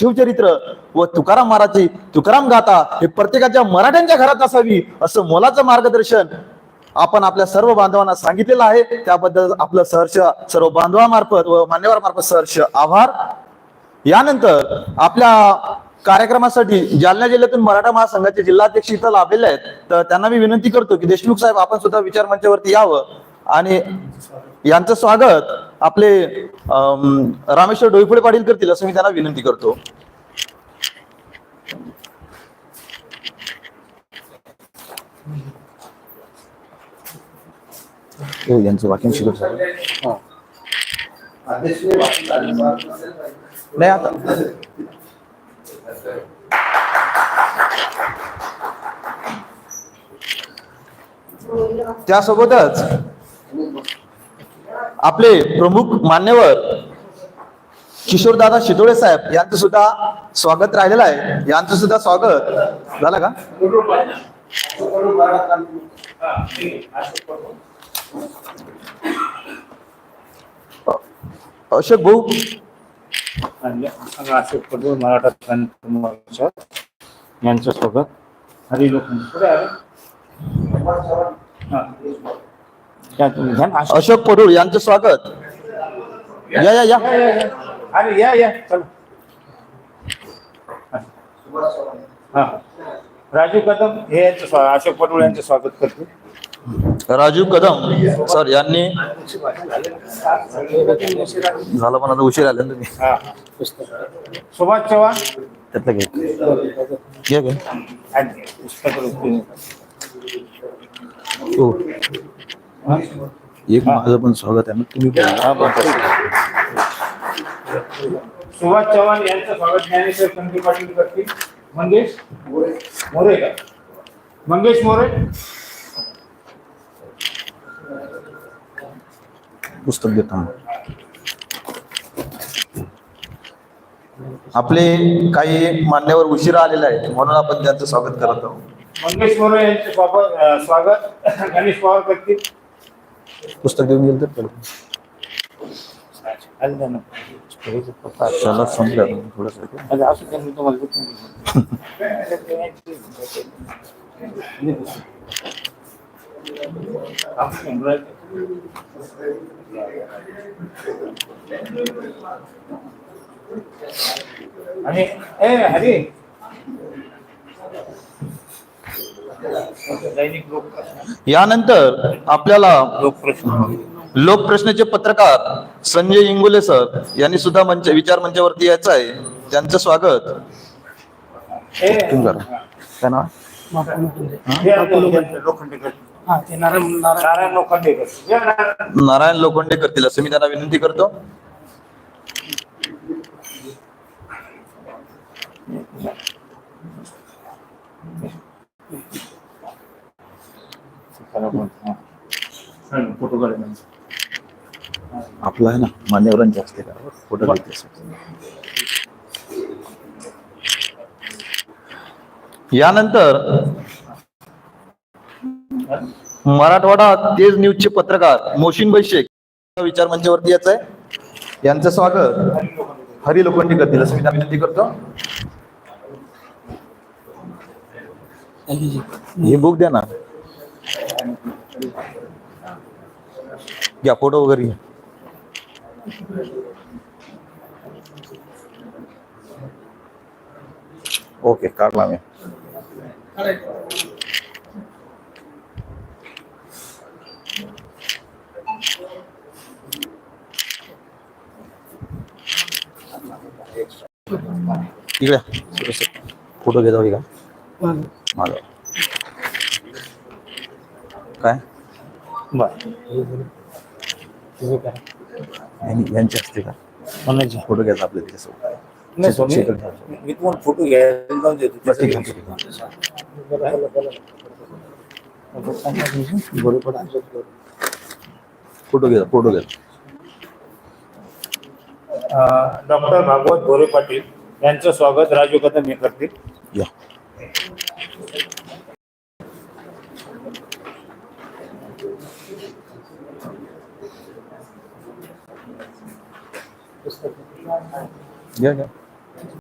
शिवचरित्र व तुकाराम महाराजची तुकाराम गाथा हे प्रत्येकाच्या मराठ्यांच्या घरात असावी असं मोलाचं मार्गदर्शन आपण आपल्या सर्व बांधवांना सांगितलेलं आहे. त्याबद्दल आपलं सहर्ष सर्व बांधवामार्फत व मान्यवरामार्फत सहर्ष आभार. यानंतर आपल्या कार्यक्रमासाठी जालना जिल्ह्यातून मराठा महासंघाचे जिल्हाध्यक्ष इथं लाभलेले आहेत. तर त्यांना मी विनंती करतो की देशमुख साहेब आपण सुद्धा विचार मंचावरती यावं. आणि यांचं स्वागत आपले रामेश्वर डोईफुडे पाटील करतील असं मी त्यांना विनंती करतो यांचं वाक्य शिकत. नाही आता त्यासोबतच आपले प्रमुख मान्यवर किशोरदादा शितोळे साहेब यांचं सुद्धा स्वागत राहिलेलं आहे. यांचं सुद्धा स्वागत. झालं का? अशोक भाऊ. अशोक मराठा यांचं स्वागत. हरी लोक. अशोक पडूळ यांचं स्वागत. या या या. अरे या या. चला. राजू कदम हे यांचं अशोक पडवळ यांचं स्वागत करतो. राजीव कदम सर यांनी झालं पण आता उशीर आले तुम्ही. सुभाष चव्हाण. त्यातलं घे. घे घे आणि पुस्तक रुपये. हो हा? एक माझं पण स्वागत आहे ना? तुम्ही. सुभाष चव्हाण यांचं स्वागत ज्ञानेश्वर संदीप पाटील करतील. मंगेश मोरे का? मंगेश मोरे? पुस्तक देतो. आपले काही मान्यवर उशिरा आलेले आहेत म्हणून आपण त्यांचं स्वागत करत आहोत. मंगेश मोरे यांचे स्वागत. गणेश पवार करतील. पुस्तक देऊन गेलं तर. चला थोडस देतो. आणि ए हरी दैनिक लोक यानंतर आपल्याला लोक प्रश्न लोकप्रश्नाचे पत्रकार संजय इंगोले सर यांनी सुद्धा मंच विचार मंचावरती यायचं आहे. त्यांचं स्वागत? हे लोखंडेकर. नारायण लोखंडेकर नारायण. नारायण लोखंडे करतील असं मी त्यांना विनंती करतो. फोटो काढायला. आपला आहे ना मान्यवरांचे असते का? फोटो यानंतर मराठवाडा तेज न्यूजचे पत्रकार मोशिन शेख विचार मंचावरती यायचं आहे. यांचं स्वागत हरी लोखंडी करतील असं मी विनंती करतो. ही बुक द्या ना. घ्या फोटो वगैरे घ्या. ओके काढला मी. इकडे फोटो घेतो का माझा काय? यांनी- यांचे असते का? फोटो घ्यायचा आपल्या ठाकरे. मी तुम्हाला फोटो घ्यायला जाऊन देतो बस ठीक आहे, ठीक आहे. फोटो घ्या फोटो घ्या. डॉक्टर भागवत गोरे पाटील यांचं स्वागत राजू कदम हे करतील. या. घ्या घ्या